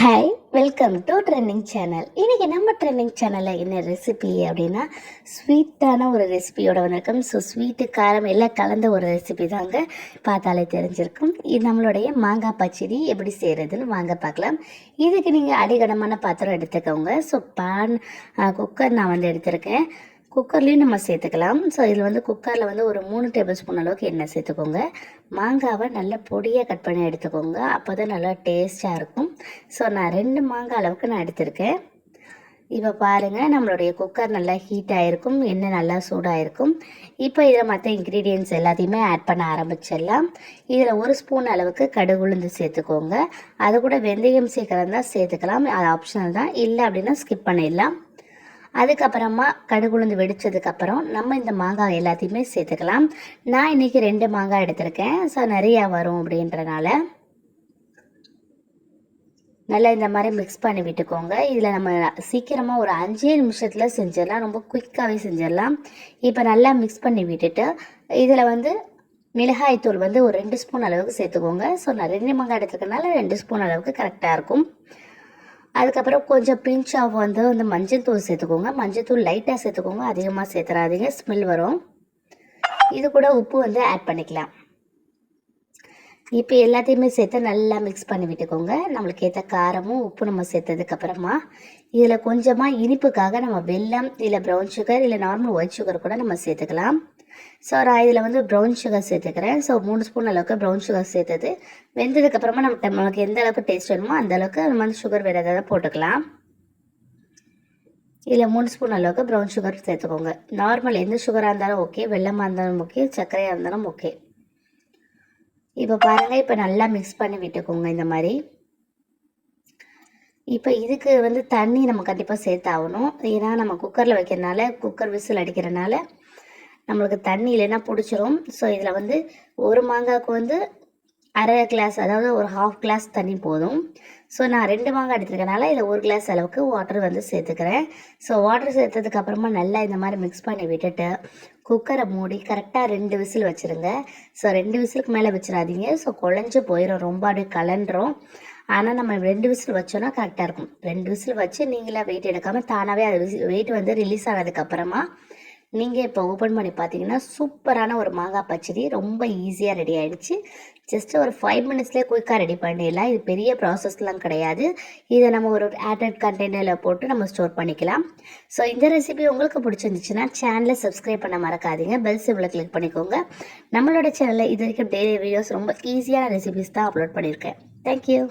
Hi welcome to trending channel இன்றைக்கி நம்ம trending சேனலில் என்ன ரெசிபி அப்படின்னா ஸ்வீட்டான ஒரு ரெசிபியோட வந்திருக்கோம். ஸோ ஸ்வீட்டு காரம் எல்லாம் கலந்த ஒரு ரெசிபி தாங்க பார்த்தாலே தெரிஞ்சிருக்கும். இது நம்மளுடைய மாங்காய் பச்சடி எப்படி செய்கிறதுன்னு வாங்க பார்க்கலாம். இதுக்கு நீங்கள் அடிகனமான பாத்திரம் எடுத்துக்கோங்க. ஸோ பேன் குக்கர் நான் வந்து எடுத்திருக்கேன். குக்கர்லேயும் நம்ம சேர்த்துக்கலாம். ஸோ இதில் வந்து குக்கரில் வந்து ஒரு மூணு டேபிள் ஸ்பூன் அளவுக்கு எண்ணெய் சேர்த்துக்கோங்க. மாங்காவை நல்ல பொடியாக கட் பண்ணி எடுத்துக்கோங்க. அப்போ தான் நல்லா டேஸ்ட்டாக இருக்கும். ஸோ நான் ரெண்டு மாங்காய் அளவுக்கு நான் எடுத்திருக்கேன். இப்போ பாருங்கள் நம்மளுடைய குக்கர் நல்லா ஹீட் ஆகிருக்கும் எண்ணெய் நல்லா சூடாகிருக்கும் இப்போ இதில் மற்ற இன்க்ரீடியன்ட்ஸ் எல்லாத்தையுமே ஆட் பண்ண ஆரம்பிச்சிடலாம். இதில் ஒரு ஸ்பூன் அளவுக்கு கடுகு உளுந்து சேர்த்துக்கோங்க. அது கூட வெந்தயம் சீக்கிரம் தான் சேர்த்துக்கலாம். அது ஆப்ஷனல் தான். இல்லை அப்படின்னா ஸ்கிப் பண்ணிடலாம். அதுக்கப்புறமா கடுகுளுந்து வெடிச்சதுக்கப்புறம் நம்ம இந்த மாங்காய் எல்லாத்தையுமே சேர்த்துக்கலாம். நான் இன்றைக்கி ரெண்டு மாங்காய் எடுத்திருக்கேன். ஸோ நிறையா வரும் அப்படின்றனால நல்லா இந்த மாதிரி மிக்ஸ் பண்ணி விட்டுக்கோங்க. இதில் நம்ம சீக்கிரமாக ஒரு அஞ்சே நிமிஷத்தில் செஞ்சிடலாம். ரொம்ப குயிக்காகவே செஞ்சிடலாம். இப்போ நல்லா மிக்ஸ் பண்ணி விட்டுட்டு இதில் வந்து மிளகாய்த்தூள் வந்து ஒரு ரெண்டு ஸ்பூன் அளவுக்கு சேர்த்துக்கோங்க. ஸோ நான் ரெண்டு மாங்காய் எடுத்துருக்கனால ரெண்டு ஸ்பூன் அளவுக்கு கரெக்டாக இருக்கும். அதுக்கப்புறம் கொஞ்சம் பிஞ்ச் ஆஃப் வந்து அந்த மஞ்சள் தூள் சேர்த்துக்கோங்க. மஞ்சள் தூள் லைட்டாக சேர்த்துக்கோங்க. அதிகமாக சேர்த்துறாதீங்க. ஸ்மெல் வரும். இது கூட உப்பு வந்து ஆட் பண்ணிக்கலாம். இப்போ எல்லாத்தையுமே சேர்த்து நல்லா மிக்ஸ் பண்ணி விட்டுக்கோங்க. நம்மளுக்கு ஏற்ற காரமும் உப்பு நம்ம சேர்த்ததுக்கப்புறமா இதில் கொஞ்சமாக இனிப்புக்காக நம்ம வெல்லம் இல்லை ப்ரௌன் சுகர் இல்லை நார்மல் ஒயிட் சுகர் கூட நம்ம சேர்த்துக்கலாம். ஸோ நான் இதில் வந்து ப்ரௌன் சுகர் சேர்த்துக்கிறேன். ஸோ மூணு ஸ்பூன் அளவுக்கு ப்ரௌன் சுகர் சேர்த்தது. வெந்ததுக்கப்புறமா நம்ம நமக்கு எந்த அளவுக்கு டேஸ்ட் வேணுமோ அந்த அளவுக்கு நம்ம வந்து சுகர் வேறு ஏதாவது போட்டுக்கலாம். இதில் மூணு ஸ்பூன் அளவுக்கு ப்ரௌன் சுகர் சேர்த்துக்கோங்க. நார்மல் எந்த சுகராக இருந்தாலும் ஓகே வெள்ளமாக இருந்தாலும் ஓகே சர்க்கரையாக இருந்தாலும் ஓகே இப்போ பாருங்கள் இப்போ நல்லா மிக்ஸ் பண்ணி விட்டுக்கோங்க இந்த மாதிரி. இப்போ இதுக்கு வந்து தண்ணி நம்ம கண்டிப்பாக சேர்த்தாகணும். ஏன்னா நம்ம குக்கரில் வைக்கிறனால குக்கர் விசில் அடிக்கிறனால நம்மளுக்கு தண்ணி இல்லைன்னா பிடிச்சிரும். ஸோ இதில் வந்து ஒரு மாங்காய்க்கு வந்து அரை கிளாஸ் அதாவது ஒரு ஹாஃப் கிளாஸ் தண்ணி போதும். ஸோ நான் ரெண்டு மாங்காய் எடுத்துருக்கனால இதில் ஒரு கிளாஸ் அளவுக்கு வாட்டர் வந்து சேர்த்துக்கிறேன். ஸோ வாட்டர் சேர்த்ததுக்கு அப்புறமா நல்லா இந்த மாதிரி மிக்ஸ் பண்ணி விட்டுட்டு குக்கரை மூடி கரெக்டாக ரெண்டு விசில் வச்சுருங்க. ஸோ ரெண்டு விசிலுக்கு மேலே வச்சிடாதீங்க. ஸோ குழஞ்சி போயிடும் ரொம்ப அப்படியே கலண்டுரும் ஆனால் நம்ம ரெண்டு விசில் வச்சோன்னா கரெக்டாக இருக்கும். ரெண்டு விசில் வச்சு நீங்களே வெயிட் எடுக்காமல் தானாகவே அது வெயிட் வந்து ரிலீஸ் ஆனதுக்கப்புறமா நீங்கள் இப்போ ஓப்பன் பண்ணி பார்த்தீங்கன்னா சூப்பரான ஒரு மாங்காய் பச்சடி ரொம்ப ஈஸியாக ரெடி ஆகிடுச்சு ஜஸ்ட் ஒரு ஃபைவ் மினிட்ஸ்லேயே குயிக்காக ரெடி பண்ணிடலாம். இது பெரிய ப்ராசஸ்லாம் கிடையாது. இதை நம்ம ஒரு ஆட்டட் கண்டெய்னரில் போட்டு நம்ம ஸ்டோர் பண்ணிக்கலாம். ஸோ இந்த ரெசிபி உங்களுக்கு பிடிச்சிருந்துச்சுன்னா சேனலை சப்ஸ்கிரைப் பண்ண மறக்காதீங்க. பெல் சிம்பிளை கிளிக் பண்ணிக்கோங்க. நம்மளோட சேனலில் இது வரைக்கும் டெய்லி வீடியோஸ் ரொம்ப ஈஸியான ரெசிபிஸ் தான் அப்லோட் பண்ணியிருக்கேன். தேங்க்யூ